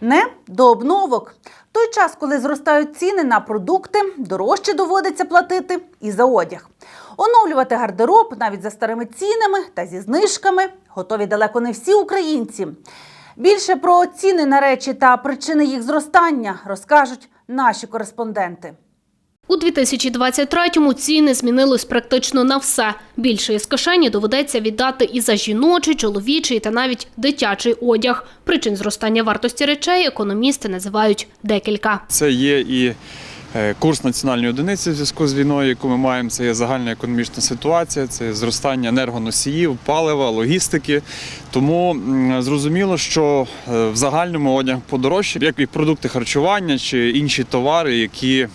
не до обновок. Той час, коли зростають ціни на продукти, дорожче доводиться платити і за одяг. Оновлювати гардероб навіть за старими цінами та зі знижками готові далеко не всі українці. Більше про ціни на речі та причини їх зростання розкажуть наші кореспонденти. У 2023-му ціни змінились практично на все. Більше із доведеться віддати і за жіночий, чоловічий та навіть дитячий одяг. Причин зростання вартості речей економісти називають декілька. Це є і е, курс національної одиниці в зв'язку з війною, яку ми маємо. Це є загальна економічна ситуація, це зростання енергоносіїв, палива, логістики. Тому зрозуміло, що е, в загальному одяг подорожчає, як і продукти харчування чи інші товари, які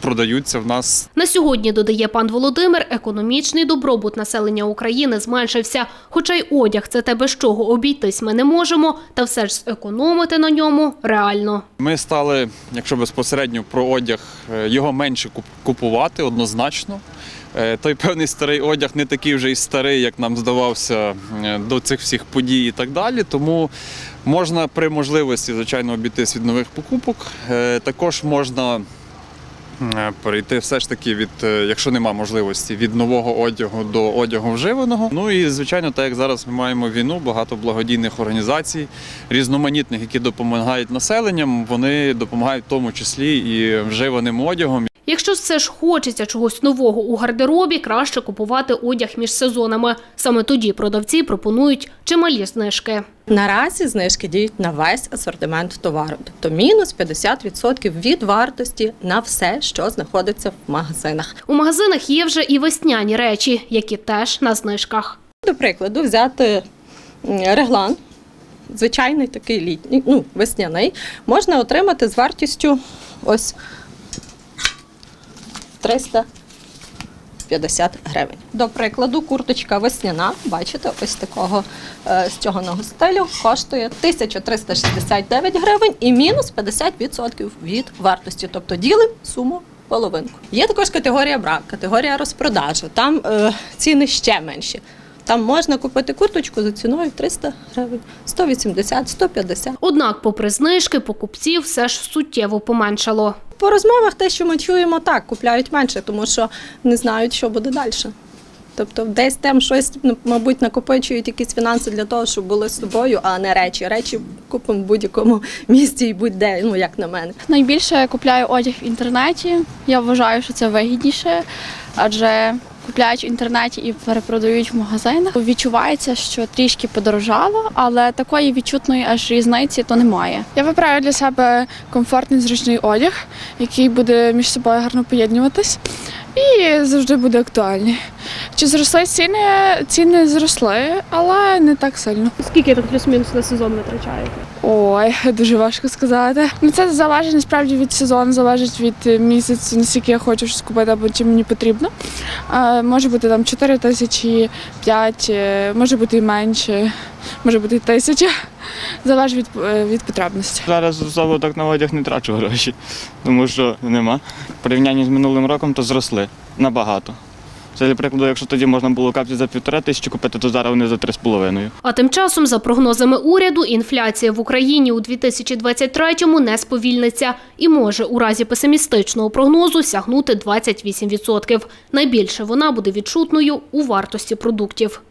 продаються в нас На сьогодні, додає пан Володимир, економічний добробут населення України зменшився. Хоча й одяг це те, без чого обійтись ми не можемо, та все ж зекономити на ньому реально. Ми стали, якщо безпосередньо про одяг, е, його менше куп- купувати однозначно. Е, Той певний старий одяг не такий вже й старий, як нам здавався е, до цих всіх подій і так далі. Тому можна при можливості, звичайно, обійтись від нових покупок. Також можна перейти все ж таки від, е, якщо нема можливості, від нового одягу до одягу вживаного. Ну і звичайно, так як зараз ми маємо війну, багато благодійних організацій, різноманітних, які допомагають населенням, вони допомагають в тому числі і вживаним одягом. Якщо все ж хочеться чогось нового у гардеробі, краще купувати одяг між сезонами. Саме тоді продавці пропонують чималі знижки. Наразі знижки діють на весь асортимент товару, тобто мінус 50% від вартості на все, що знаходиться в магазинах. У магазинах є вже і весняні речі, які теж на знижках. До прикладу, взяти реглан, звичайний такий літній, ну, весняний, можна отримати з вартістю ось 350 гривень. До прикладу, курточка весняна, бачите, ось такого е, стяганого стилю коштує 1369 гривень і мінус 50% від вартості. Тобто ділимо суму половинку. Є також категорія брак, категорія розпродажу. Там е, ціни ще менші. Там можна купити курточку за ціною 300 гривень, 180, 150. Однак, попри знижки, покупців все ж суттєво поменшало. По розмовах те, що ми чуємо, так, купляють менше, тому що не знають, що буде далі. Тобто десь там щось, мабуть, накопичують якісь фінанси для того, щоб були з собою, а не речі. Речі купимо в будь-якому місці і будь-де, ну як на мене. Найбільше я купляю одяг в інтернеті. Я вважаю, що це вигідніше, адже купляють в інтернеті і перепродають в магазинах. Відчувається, що трішки подорожало, але такої відчутної аж різниці то немає. Я вибираю для себе комфортний зручний одяг, який буде між собою гарно поєднуватись і завжди буде актуальний. Чи зросли ціни? Ціни зросли, але не так сильно. Скільки так плюс-мінус на сезон витрачаєте? Ой, дуже важко сказати. Ну це залежить насправді від сезону, залежить від е, місяцю, наскільки я хочу щось купити або чи мені потрібно. А, може бути там 4 тисячі, 5, е, може бути і менше, може бути і тисяча. Залежить від, е, від потребності. Зараз особо так на одяг не трачу гроші, тому що нема. В порівнянні з минулим роком то зросли набагато. Це, для прикладу, якщо тоді можна було капці за півтора тисячі купити, то зараз вони за три з половиною. А тим часом, за прогнозами уряду, інфляція в Україні у 2023-му не сповільниться і може у разі песимістичного прогнозу сягнути 28%. Найбільше вона буде відчутною у вартості продуктів.